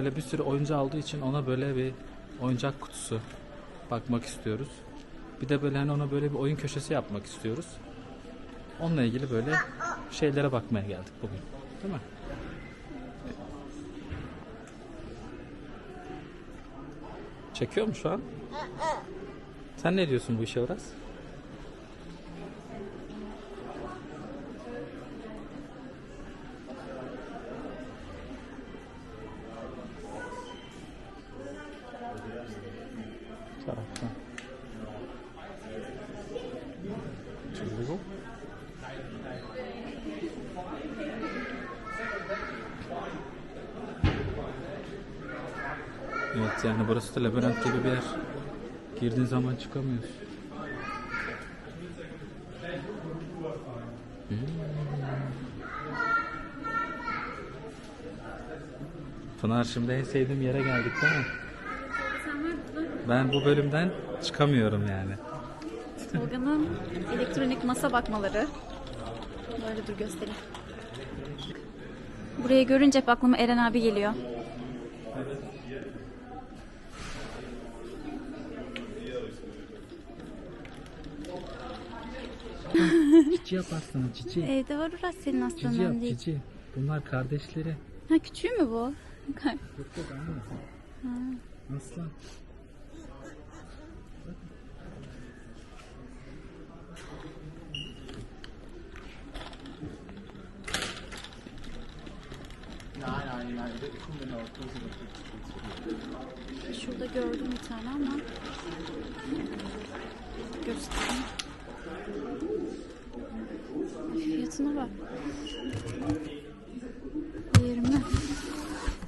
böyle bir sürü oyuncağı olduğu için ona böyle bir oyuncak kutusu bakmak istiyoruz. Bir de böyle hani ona böyle bir oyun köşesi yapmak istiyoruz. Onunla ilgili böyle şeylere bakmaya geldik bugün. Değil mi? Çekiyor mu şu an? Sen ne diyorsun bu işe Uras? Burası da labirent gibi bir yer. Girdiğin zaman çıkamıyorsun. Hmm. Pınar şimdi en sevdiğim yere geldik değil mi? Ben bu bölümden çıkamıyorum yani. Tolga'nın elektronik masa bakmaları. Böyle dur göstereyim. Burayı görünce hep aklıma Eren abi geliyor. Cici yap aslında cici. Evde var Uras senin Cici yap aslanın değil. cici. Bunlar kardeşleri. Ha küçüğü mü bu? Yok yok aynı. Aslan. Şurada gördüm bir tane ama göstereyim. Fiyatına bak. 20.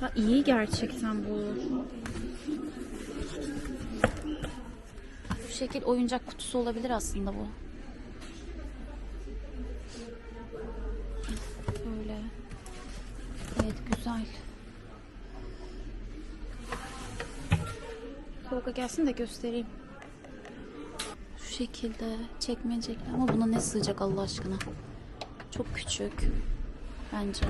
Ha, iyi gerçekten bu. Bu şekil oyuncak kutusu olabilir aslında bu. Böyle. Evet güzel. Tolga gelsin de göstereyim. Şekilde çekmecekli ama buna ne sığacak Allah aşkına? Çok küçük. Bence.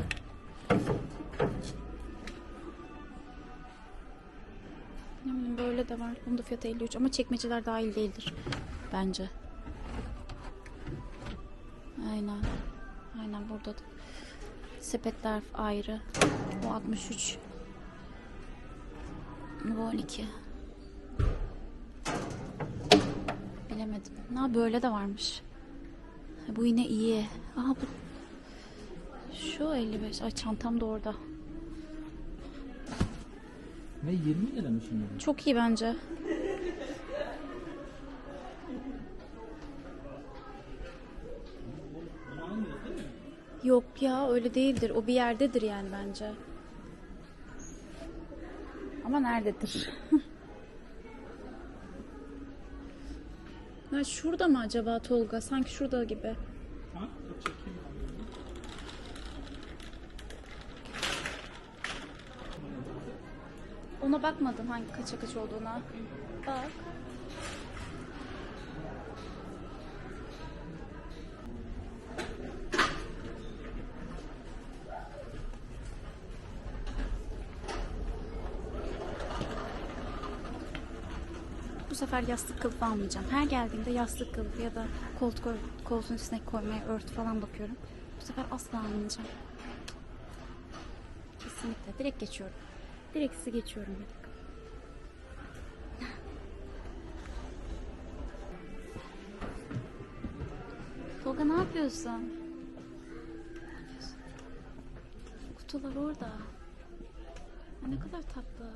Bileyim böyle de var. Bunda fiyatı 53 ama çekmeceler dahil değildir. Bence. Aynen. Aynen burada da. Sepetler ayrı. Bu 63. Bu 12. Bilemedim. Na böyle de varmış. Bu yine iyi. Aha bu şu 55. Ay çantam da orada. Ne 20 lira mı şimdi? Çok iyi bence. Yok ya öyle değildir. O bir yerdedir yani bence. Ama nerededir? ya şurada mı acaba Tolga? Sanki şurada gibi. Ha? Ona bakmadım hangi kaça kaç olduğuna. Bak. Bu sefer yastık kılıfı almayacağım. Her geldiğimde yastık kılıfı ya da koltuk koltuğun üstüne koymaya örtü falan bakıyorum. Bu sefer asla almayacağım. Kesinlikle. Direkt geçiyorum. Direkt sizi geçiyorum. Tolga ne yapıyorsun? Kutular orada. Ne kadar tatlı.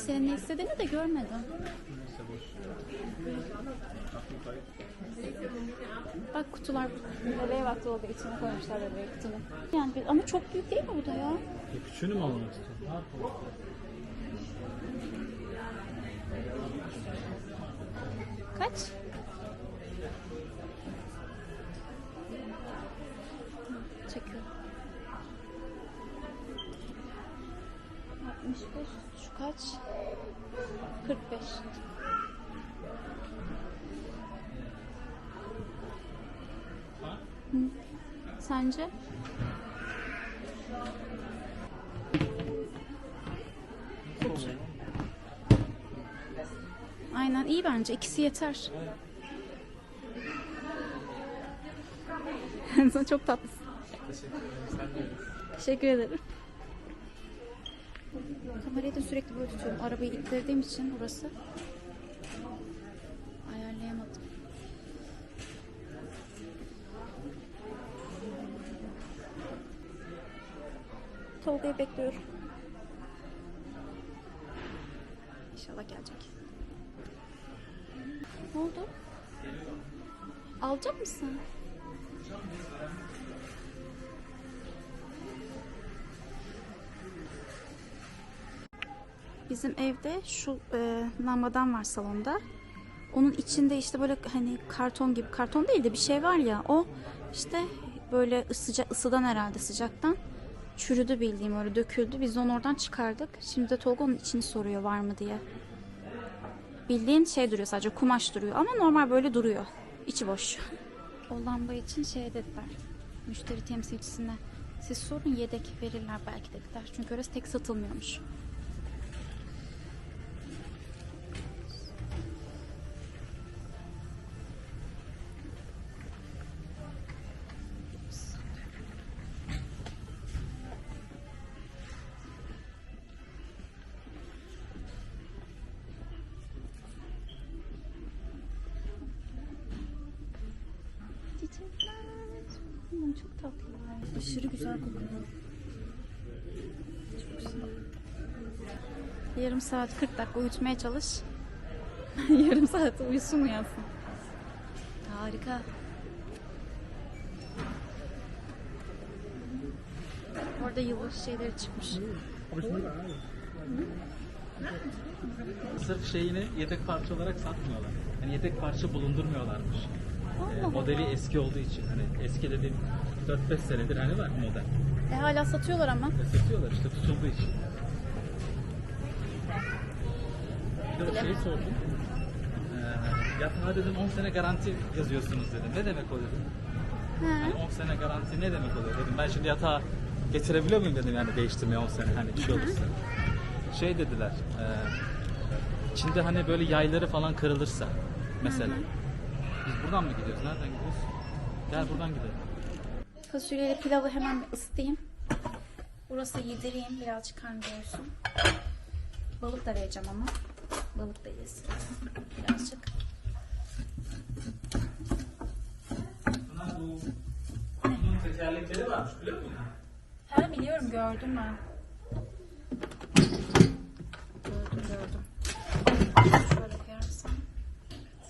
Yo anladım senin ne istediğini de görmedim. Bak kutular bebeğe vakti oldu içine koymuşlar bebeği kutunun. Yani ama çok büyük değil mi bu da ya? E, küçüğünü mü almak istiyorsun? Kaç? 75. Şu kaç? 45. Hı. Sence? Aynen iyi bence. İkisi yeter. Sen çok tatlısın. Teşekkür ederim. Kamerayı da sürekli böyle tutuyorum. Arabayı ittirdiğim için burası. Ayarlayamadım. Tolga'yı bekliyorum. İnşallah gelecek. Ne oldu? Alacak mısın? Bizim evde şu e, lambadan var salonda. Onun içinde işte böyle hani karton gibi karton değil de bir şey var ya o işte böyle ısıca, ısıdan herhalde sıcaktan çürüdü bildiğim öyle döküldü. Biz de onu oradan çıkardık. Şimdi de Tolga onun içini soruyor var mı diye. Bildiğin şey duruyor sadece kumaş duruyor ama normal böyle duruyor. İçi boş. O lamba için şey dediler. Müşteri temsilcisine siz sorun yedek verirler belki dediler. Çünkü orası tek satılmıyormuş. Çiçekler. Hmm, çok tatlılar. Aşırı güzel kokuyor. Çok güzel. Yarım saat 40 dakika uyutmaya çalış. Yarım saat uyusun uyansın. Harika. Orada yılbaşı şeyleri çıkmış. Sırf şeyini yedek parça olarak satmıyorlar. Hani yedek parça bulundurmuyorlarmış. Allah modeli eski olduğu için hani eski dediğim 4-5 senedir hani var model. E hala satıyorlar ama. Ve satıyorlar işte tutulduğu için. Bir de şey sordum. Ee, yatağa dedim 10 sene garanti yazıyorsunuz dedim. Ne demek o dedim. Hani 10 sene garanti ne demek oluyor dedim. Ben şimdi yatağı getirebiliyor muyum dedim yani değiştirmeye 10 sene hani bir şey olursa. Şey dediler. E, içinde hani böyle yayları falan kırılırsa mesela. Biz buradan mı gidiyoruz? Nereden gidiyoruz? Gel buradan gidelim. Fasulyeyle pilavı hemen bir ısıtayım. Burası yedireyim. Birazcık karnı doyursun. Balık da vereceğim ama. Balık da yesin. Birazcık. Bunun tekerlekleri varmış biliyor musun? He biliyorum gördüm ben. Gördüm gördüm. Şöyle koyarsam.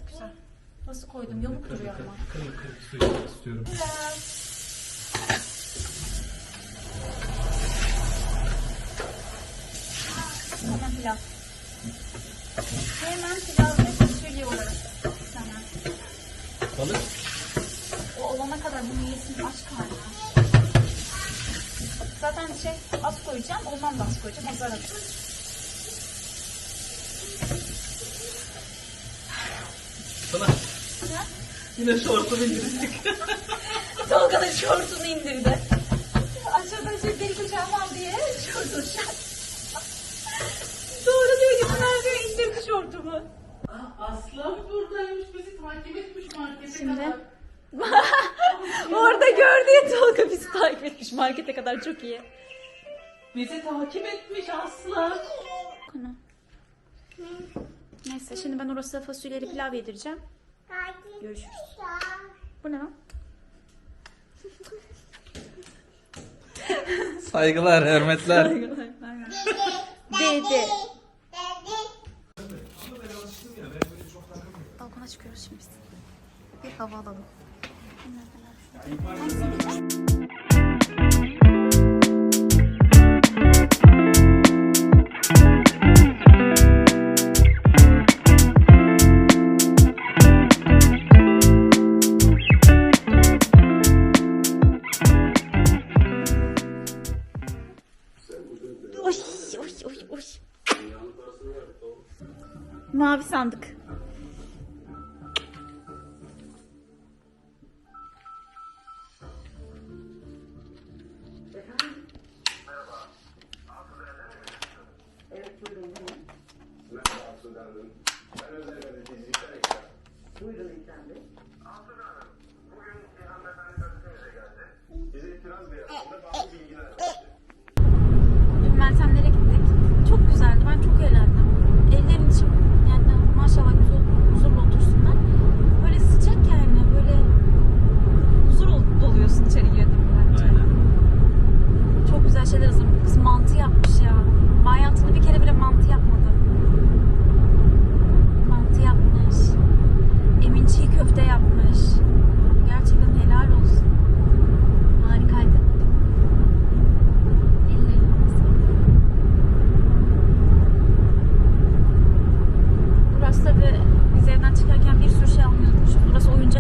Güzel. Nasıl koydum? Yamuk duruyor ama. Kırık kırık suyu istiyorum. Hemen pilav. Hemen pilav ve fasulye olarak. Hemen. Balık O olana kadar bunu yesin aç karnına. Zaten şey az koyacağım, ondan da az koyacağım. Azar atacağım. sana. Yine şortumu indirdik. Tolga da şortunu indirdi. Aşağıdan şey beni kucağıma al diye şortunu şart. Doğru diyor ki Merve indirdi şortumu. Aslan buradaymış bizi takip etmiş markete Şimdi kadar. orada gördü ya Tolga bizi takip etmiş markete kadar çok iyi. Bizi takip etmiş aslan. Konu. Neyse şimdi ben orası fasulyeli pilav yedireceğim. Görüşürüz. Bu ne lan? Saygılar, hürmetler. Dede. Balkona çıkıyoruz şimdi biz. Bir hava alalım. Oy,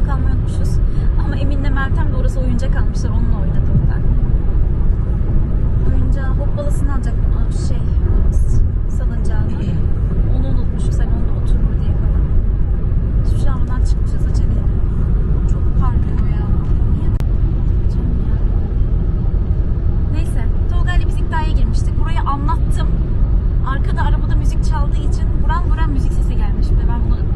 oyuncak almayı unutmuşuz. Ama Emin'le Meltem de orası oyuncak almışlar. Onunla oynadım ben. Oyuncağı hoppalasını alacaktım. Aa, şey salıncağını. Onu unutmuşuz. Hani onda oturur diye falan. Şu an oradan çıkmışız acele. Çok parlıyor ya. Neyse. Tolga ile biz iddiaya girmiştik. Burayı anlattım. Arkada arabada müzik çaldığı için buran buran müzik sesi gelmiş. Ve ben bunu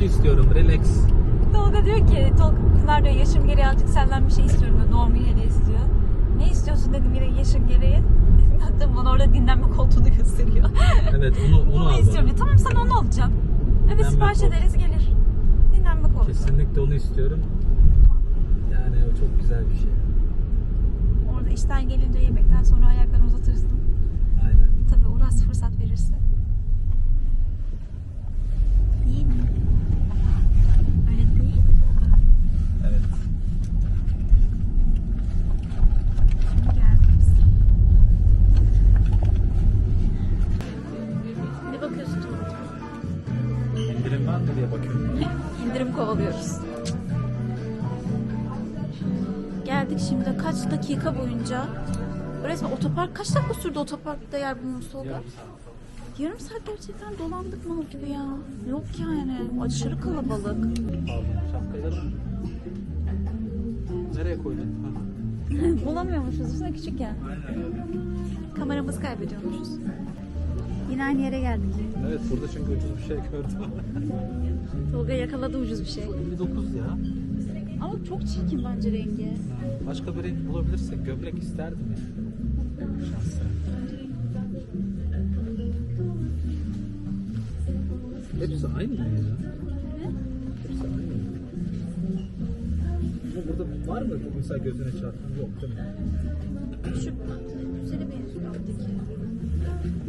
uyku istiyorum. Relax. Tolga diyor ki, Tolga Pınar diyor yaşım gereği artık senden bir şey istiyorum diyor. Doğum günü hediye istiyor. Ne istiyorsun dedim yine yaşın gereği. Hatta bana orada dinlenme koltuğunu gösteriyor. Evet onu, onu Bunu istiyorum diyor. Tamam sana onu alacağım. Evet sipariş ederiz gelir. Dinlenme koltuğu. Kesinlikle onu istiyorum. Yani o çok güzel bir şey. Orada işten gelince yemekten sonra ayaklarını otoparkta yer bulmamız Tolga? Yarım saat. Gerçekten dolandık mal gibi ya. Yok yani aşırı kalabalık. Nereye koydun? Bulamıyormuşuz üstüne küçük ya. Kameramızı kaybediyormuşuz. Yine aynı yere geldik. Evet burada çünkü ucuz bir şey gördüm. Tolga yakaladı ucuz bir şey. 59 ya. Ama çok çirkin bence rengi. Başka bir renk bulabilirsek gömlek isterdim ya. Şansa. Hepsi aynı mı ya? Hepsi aynı mı? Ama burada var mı bu mesela gözüne çarpan? Yok değil mi? Şu güzeli benziyor alttaki.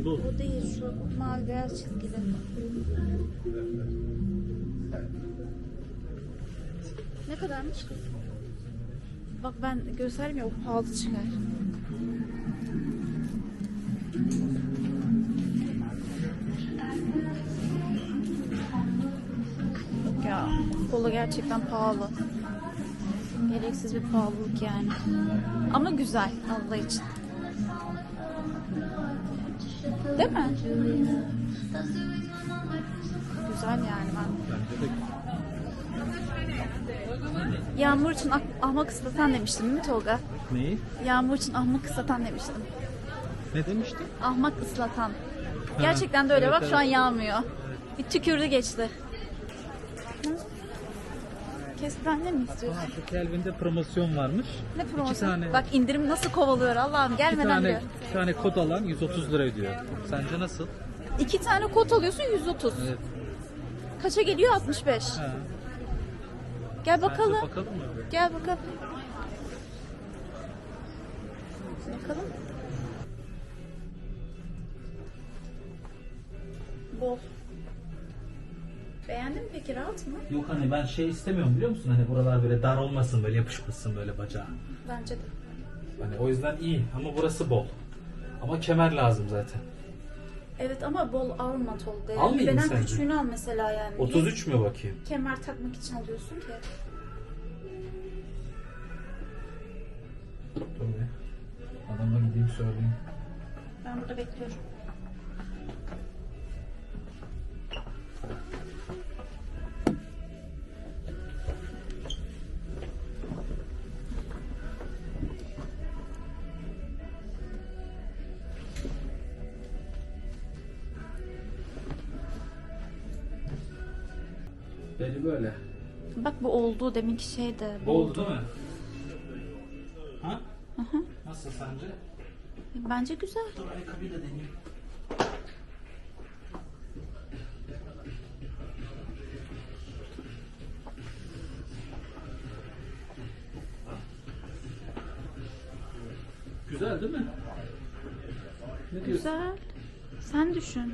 Bu O değil şu mavi beyaz çizgili. Ne kadarmış? Bak ben göstereyim ya o pahalı çıkar. Kola gerçekten pahalı. Gereksiz bir pahalılık yani. Ama güzel Allah için. Değil mi? Güzel yani ben. Yağmur için ah- ahmak ıslatan demiştim değil mi Tolga? Neyi? Yağmur için ahmak ıslatan demiştim. Ne demiştin? Ahmak ıslatan. Gerçekten de öyle evet, bak şu an evet. yağmıyor. Bir tükürdü geçti. Hı? Kestane mi istiyorsun? Aa, bu Kelvin'de promosyon varmış. Ne İki promosyon? tane, Bak indirim nasıl kovalıyor Allah'ım iki gelmeden tane, diyor. iki tane kod alan 130 lira ödüyor. Sence nasıl? İki tane kot alıyorsun 130. Evet. Kaça geliyor 65. Ha. Gel Bence bakalım. Bakalım mı? Gel bakalım. Bakalım. Bol. Beğendin mi peki rahat mı? Yok hani ben şey istemiyorum biliyor musun? Hani buralar böyle dar olmasın böyle yapışmasın böyle bacağa. Bence de. Hani o yüzden iyi ama burası bol. Ama kemer lazım zaten. Evet ama bol alma Tolga. Yani Almayayım mı Beden sence? küçüğünü al mesela yani. Niye 33 mü bakayım? kemer takmak için alıyorsun ki? Dur bir. Adama gideyim söyleyeyim. Ben burada bekliyorum. Beni böyle. Bak bu oldu deminki şey de. bu Oldu değil mi? Ha? Nasıl sence? Bence güzel. Dur ayakkabıyı da deneyeyim. Güzel değil mi? Ne diyorsun? Güzel. Sen düşün.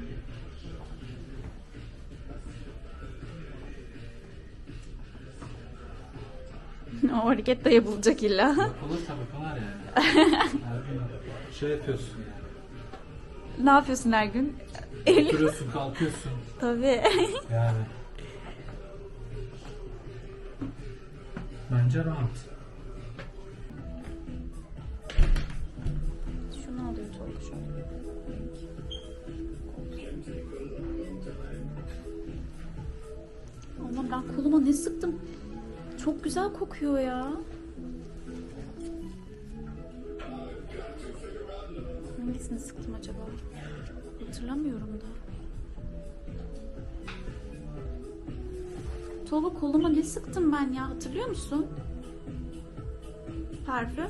o hareket de yapılacak illa. Yapılır tabii Pınar yani. Şey yapıyorsun yani. ne yapıyorsun her gün? Eli. Oturuyorsun, kalkıyorsun. Tabii. Yani. Bence rahat. Şunu alayım Tolga şöyle. Ama ben koluma ne sıktım? Çok güzel kokuyor ya. Hangisini sıktım acaba? Hatırlamıyorum da. Tolga koluma ne sıktım ben ya hatırlıyor musun? Parfüm.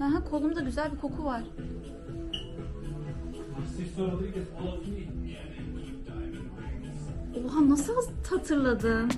Aha, kolumda güzel bir koku var. Oha nasıl hatırladın?